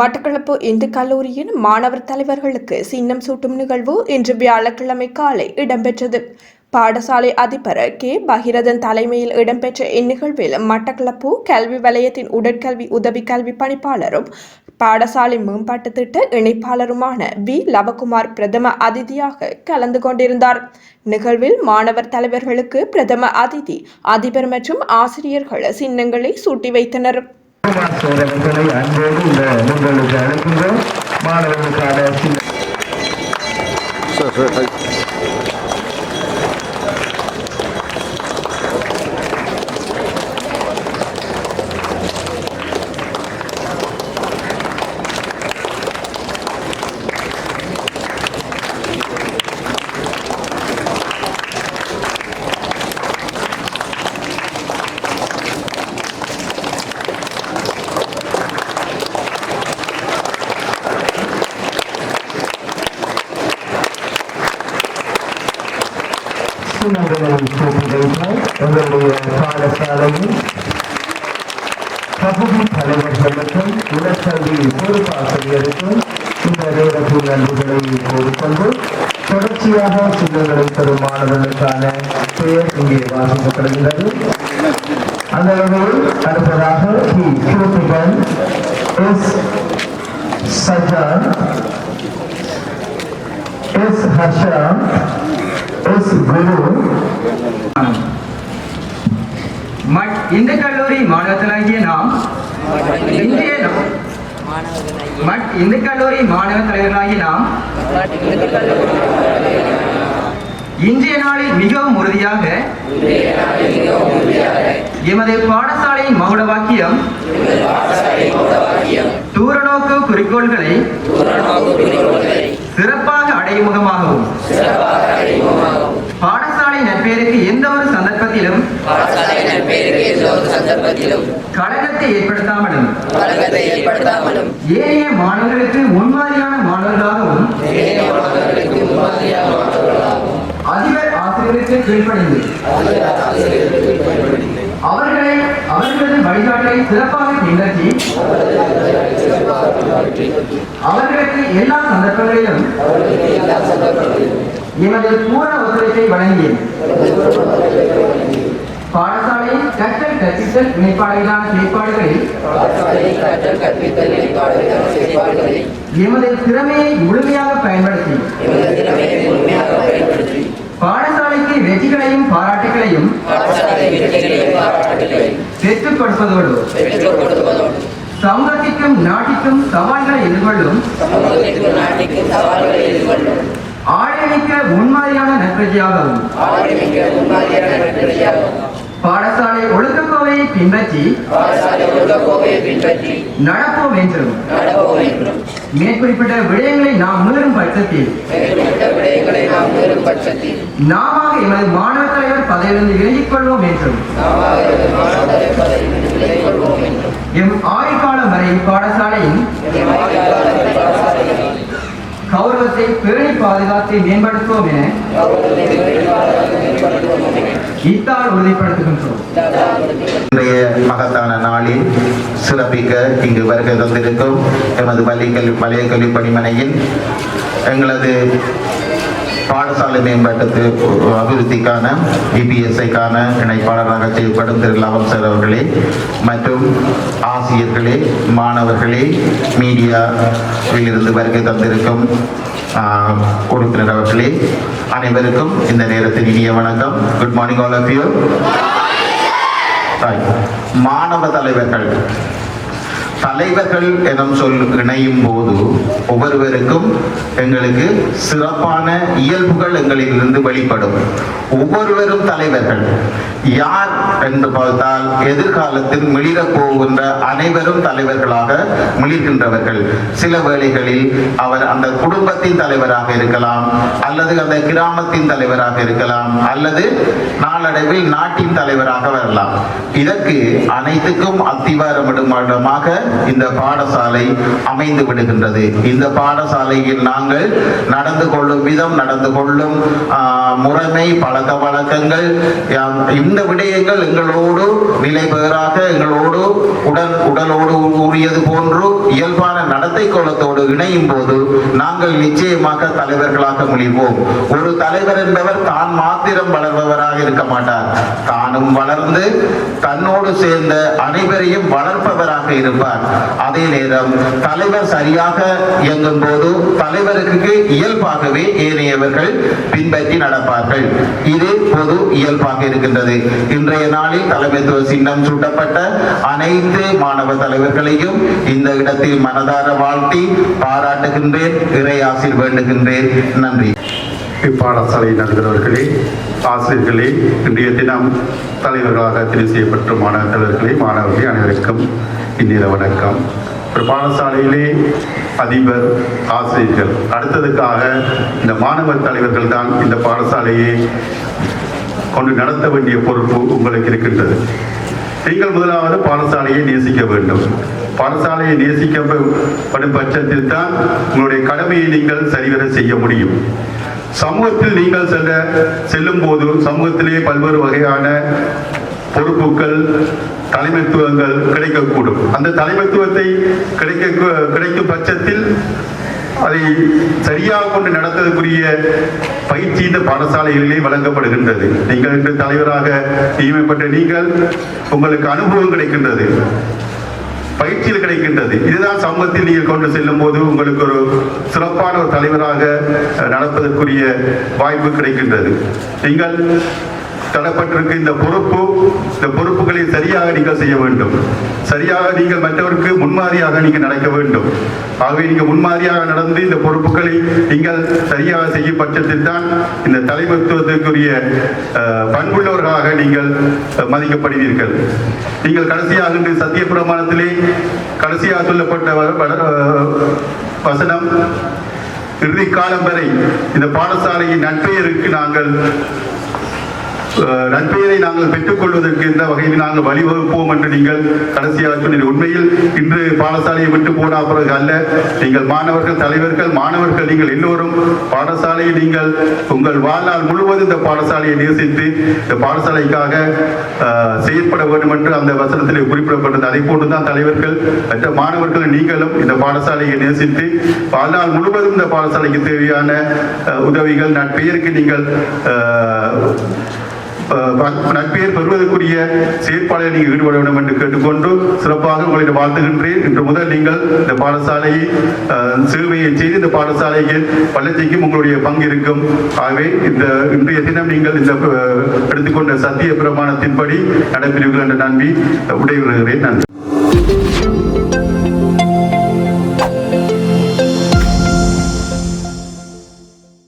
மட்டக்களப்பு இந்து கல்லூரியின் மாணவர் தலைவர்களுக்கு சின்னம் சூட்டும் நிகழ்வு இன்று வியாழக்கிழமை காலை இடம்பெற்றது. பாடசாலை அதிபர் கே. பகிரதன் தலைமையில் இடம்பெற்ற இந்நிகழ்வில் மட்டக்களப்பு கல்வி வலயத்தின் உடற்கல்வி உதவி கல்வி பணிப்பாளரும் பாடசாலை மேம்பாட்டு திட்ட இணைப்பாளருமான வி. லவகுமார் பிரதம அதிதியாக கலந்து கொண்டிருந்தார். நிகழ்வில் மாணவர் தலைவர்களுக்கு பிரதம அதிதி அதிபர் மற்றும் ஆசிரியர்கள் சின்னங்களை சூட்டி வைத்தனர். சோழர்களை அன்போடு இந்த முன்களுக்கு அழைக்கின்றோம். மாணவர்களுக்கான பாடசாலையில் பகுதி தலைவர்களுக்கும் உடற்கல்வி பொறுப்பாசிரியருக்கும் இந்த நேரத்தில் நன்றிகளை கூறிக்கொண்டு தொடர்ச்சியாக சின்னங்களை தரும் மாணவர்களுக்கான பெயர் இங்கே வாசிக்கப்படுகிறது அந்த வகையில் அடுத்ததாக T Kiruthigan S Sajan S Harsham S Guru மட் Hindu கல்லூரி மாணவர்களாகிய நாம் இந்திய இந்த இந்து கல்லூரி மாணவ தலைவர்களாகிய நாம் இன்றைய நாளில் மிகவும் உறுதியாக எமது பாடசாலையின் மகுட வாக்கியம் தூரநோக்கு குறிக்கோள்களை சிறப்பாக அடையும் முகமாகவும் பாடசாலை நற்பெயருக்கு எந்த ஒரு சந்தர்ப்பத்திலும் பாடசாலை நற்பெயருக்கு எந்த ஒரு சந்தர்ப்பத்திலும். களங்கத்தை ஏற்படுத்தாமலும். கலங்கத்தை ஏற்படுத்தாமலும். ஏனைய மாணவர்களுக்கு முன்மாதிரியான மாணவர்களாகவும் அதிபர் ஆசிரியர்களுக்கு கீழ்ப்படிந்து அவர்களை அவர்களது வழிகாட்டலை சிறப்பாக பின்பற்றி அவர்களுக்கு எல்லா சந்தர்ப்பங்களிலும் எமது பூரண ஒத்துழைப்பை வழங்கி பாடசாலையின் கற்றல் கற்பித்தல் நிலைப்பாடுகளான செயற்பாடுகளில் எமது திறமையை முழுமையாக பயன்படுத்தி பாடசாலைக்கு வெற்றிகளையும் பாராட்டுகளையும் பெற்றுக் கொடுப்பதோடு சமூகத்திற்கும் நாட்டிற்கும் சவால்களை எதிர்கொள்ளும் சமூகத்திற்கு முன்மாதிரியான நற்பிரஜையாகவும் பாடசாலை ஒழுக்கக்கோவையை பின்பற்றி நடப்போம் என்றும் மேற்குறிப்பிட்ட விடயங்களை நாம் மீறும் பட்சத்தில் நாம் எமது மாணவ தலைவர் பதவியிலிருந்து விலகிக் கொள்வோம் என்றும் எம் ஆயுட்காலம் வரை பாடசாலையின் கௌரவத்தை பேணி பாதுகாத்து மேம்படுத்துவோம் என இத்தால் உறுதிப்படுத்துகின்றோம் இன்றைய மகத்தான நாளில் சிறப்பிக்க இங்கு வருகை தந்திருக்கும் எமது பள்ளி கல்வி பழைய கல்வி பணிமனையில் எங்களது பாடசாலை மேம்பாட்டுக்கு அபிவிருத்திக்கான இபிஎஸ்ஐக்கான இணைப்பாளராக செயல்படும் திரு லவன் சார் அவர்களே மற்றும் ஆசிரியர்களே மாணவர்களே மீடியாவில் இருந்து வருகை தந்திருக்கும் ஆஹ், உறுப்பினர் அவர்களே அனைவருக்கும் இந்த நேரத்தில் இனிய வணக்கம். Good morning all of you. மாணவ தலைவர்கள் தலைவர்கள் எனும் சொல் இணையும் போது ஒவ்வொருவருக்கும் எங்களுக்கு சிறப்பான இயல்புகள் எங்களிலிருந்து வெளிப்படும். ஒவ்வொருவரும் தலைவர்கள். யார் என்று பார்த்தால் எதிர்காலத்தில் மிளிரப் போகின்ற அனைவரும் தலைவர்களாக மிளிர்கின்றவர்கள். சில வேளைகளில் அவர் அந்த குடும்பத்தின் தலைவராக இருக்கலாம் அல்லது அந்த கிராமத்தின் தலைவராக இருக்கலாம் அல்லது நாளடைவில் நாட்டின் தலைவராக வரலாம். இதற்கு அனைத்துக்கும் அத்திவாரமிடும் இடமாக இந்த பாடசாலை அமைந்து விடுகின்றது. இந்த பாடசாலையில் நாங்கள் நடந்து கொள்ளும் விதம் நடந்து கொள்ளும் முறைமை பழக்க வழக்கங்கள் இந்த விடயங்கள் எங்களோடு நிலைபெறாக எங்களோடு உடல் உடலோடு கூறியது போன்று இயல்பான நடத்தை கோலத்தோடு இணையும் போது நாங்கள் நிச்சயமாக தலைவர்களாக முடிவோம் ஒரு தலைவர் என்பவர் தான் மாத்திரம் வளர்பவராக இருக்க மாட்டார். தானும் வளர்ந்து தன்னோடு சேர்ந்த அனைவரையும் வளர்ப்பவராக இருப்பார். அதே நேரம் தலைவர் சரியாக இயங்கும் போது தலைவருக்கு இயல்பாகவே ஏனையவர்கள் பின்பற்றி நடப்பார்கள். இது பொது இயல்பாக இருக்கின்றது. இன்றைய நாளில் தலைமைத்துவ சின்னம் சூட்டப்பட்ட அனைத்து மாணவ தலைவர்களையும் இந்த இடத்தில் மனதார வாழ்த்தி பாராட்டுகின்றேன் இறை ஆசிர் வேண்டுகின்றேன். நன்றி. இப்பாடசாலை நடத்துகிறவர்களே ஆசிரியர்களே இன்றைய தினம் தலைவர்களாக தெரிவு செய்யப்பட்ட மாணவ தலைவர்களே மாணவர்களே அனைவருக்கும் இந்நில வணக்கம். ஒரு பாடசாலையிலே அதிபர் ஆசிரியர்கள். அடுத்ததுக்காக இந்த மாணவர் தலைவர்கள் தான் இந்த பாடசாலையை கொண்டு நடத்த வேண்டிய பொறுப்பு உங்களுக்கு இருக்கின்றது. நீங்கள் முதலாவது பாடசாலையை நேசிக்க வேண்டும். பாடசாலையை நேசிக்கப்படும் பட்சத்தில் தான் உங்களுடைய கடமையை நீங்கள் சரிவர செய்ய முடியும். சமூகத்தில் நீங்கள் செல்ல செல்லும் போது சமூகத்திலே பல்வேறு வகையான பொறுப்புகள் தலைமைத்துவங்கள் கிடைக்கக்கூடும். அந்த தலைமைத்துவத்தை கிடைக்க கிடைக்கும் பட்சத்தில் அதை சரியாக கொண்டு நடத்ததுக்குரிய பயிற்சி இந்த பாடசாலைகளிலே வழங்கப்படுகின்றது. நீங்கள் இன்று தலைவராக நியமிக்கப்பட்ட நீங்கள் உங்களுக்கு அனுபவம் கிடைக்கின்றது. பயிற்சியில் கிடைக்கின்றது. இதுதான் சமூகத்தில் நீங்கள் கொண்டு செல்லும் போது உங்களுக்கு ஒரு சிறப்பான ஒரு தலைவராக நடப்பதற்குரிய வாய்ப்பு கிடைக்கின்றது. நீங்கள் தடப்பட்டிருக்கு இந்த பொறுப்பு இந்த பொறுப்புகளை சரியாக நீங்கள் செய்ய வேண்டும். சரியாக நீங்கள் மற்றவருக்கு முன்மாதிரியாக நீங்கள் நடக்க வேண்டும். ஆகவே நீங்கள் முன்மாதிரியாக நடந்து இந்த பொறுப்புகளை நீங்கள் சரியாக செய்யும் பட்சத்தில் தான் இந்த தலைமைத்துவத்திற்குரிய பண்புள்ளவர்களாக நீங்கள் மதிக்கப்படுவீர்கள். நீங்கள் கடைசியாக இன்று சத்திய பிரமாணத்திலே கடைசியாக சொல்லப்பட்ட வசனம் இறுதி காலம் வரை இந்த பாடசாலையின் நட்பெயருக்கு நாங்கள் நற்பெயரை நாங்கள் பெற்றுக்கொள்வதற்கு எந்த வகையில் நாங்கள் வழிவகுப்போம் என்று நீங்கள் கடைசியாக சொன்னீர்கள். உண்மையில் இன்று பாடசாலையை விட்டு போன பிறகு அல்ல நீங்கள் மாணவர்கள் தலைவர்கள் மாணவர்கள் நீங்கள் எல்லோரும் பாடசாலையை நீங்கள் உங்கள் வாழ்நாள் முழுவதும் இந்த பாடசாலையை நேசித்து இந்த பாடசாலைக்காக செயற்பட வேண்டும் என்று அந்த வசனத்தில் குறிப்பிடப்பட்டது அதை போன்றுதான் தலைவர்கள் மற்ற மாணவர்கள் நீங்களும் இந்த பாடசாலையை நேசித்து வாழ்நாள் முழுவதும் இந்த பாடசாலைக்கு தேவையான உதவிகள் நட்பெயருக்கு நீங்கள் நட்பெயர் பெறுவதற்குரிய செயற்பாடுகளை நீங்கள் ஈடுபட வேண்டும் என்று கேட்டுக்கொண்டு சிறப்பாக உங்களை வாழ்த்துகின்றேன். இன்று முதல் நீங்கள் இந்த பாடசாலையை சேவையை செய்து இந்த பாடசாலைக்கு வளர்ச்சிக்கும் உங்களுடைய பங்கு இருக்கும். ஆகவே இந்த இன்றைய தினம் நீங்கள் இந்த எடுத்துக்கொண்ட சத்திய பிரமாணத்தின்படி நடைபெறுவீர்கள் என்ற நம்பி விடைபெறுகிறேன். நன்றி.